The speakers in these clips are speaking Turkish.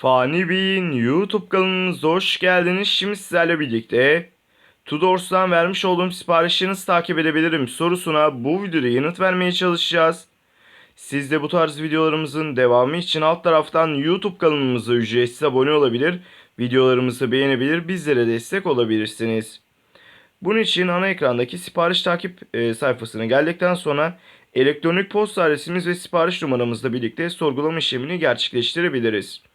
Fani Bey'in YouTube kanalımıza hoş geldiniz. Şimdi sizlerle birlikte Tudors'tan vermiş olduğum siparişi nasıl takip edebilirim sorusuna bu videoda yanıt vermeye çalışacağız. Siz de bu tarz videolarımızın devamı için alt taraftan YouTube kanalımıza ücretsiz abone olabilir, videolarımızı beğenebilir, bizlere destek olabilirsiniz. Bunun için ana ekrandaki sipariş takip e, sayfasına geldikten sonra elektronik posta adresimiz ve sipariş numaramızla birlikte sorgulama işlemini gerçekleştirebiliriz.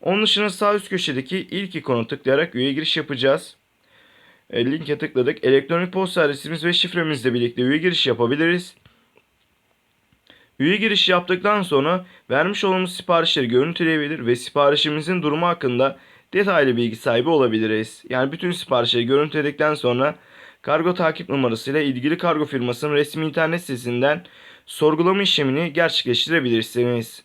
Onun dışında sağ üst köşedeki ilk ikona tıklayarak üye giriş yapacağız. E, linke tıkladık. Elektronik posta adresimiz ve şifremizle birlikte üye giriş yapabiliriz. Üye giriş yaptıktan sonra vermiş olduğumuz siparişleri görüntüleyebilir ve siparişimizin durumu hakkında detaylı bilgi sahibi olabiliriz. Yani bütün siparişleri görüntüledikten sonra kargo takip numarasıyla ilgili kargo firmasının resmi internet sitesinden sorgulama işlemini gerçekleştirebilirsiniz.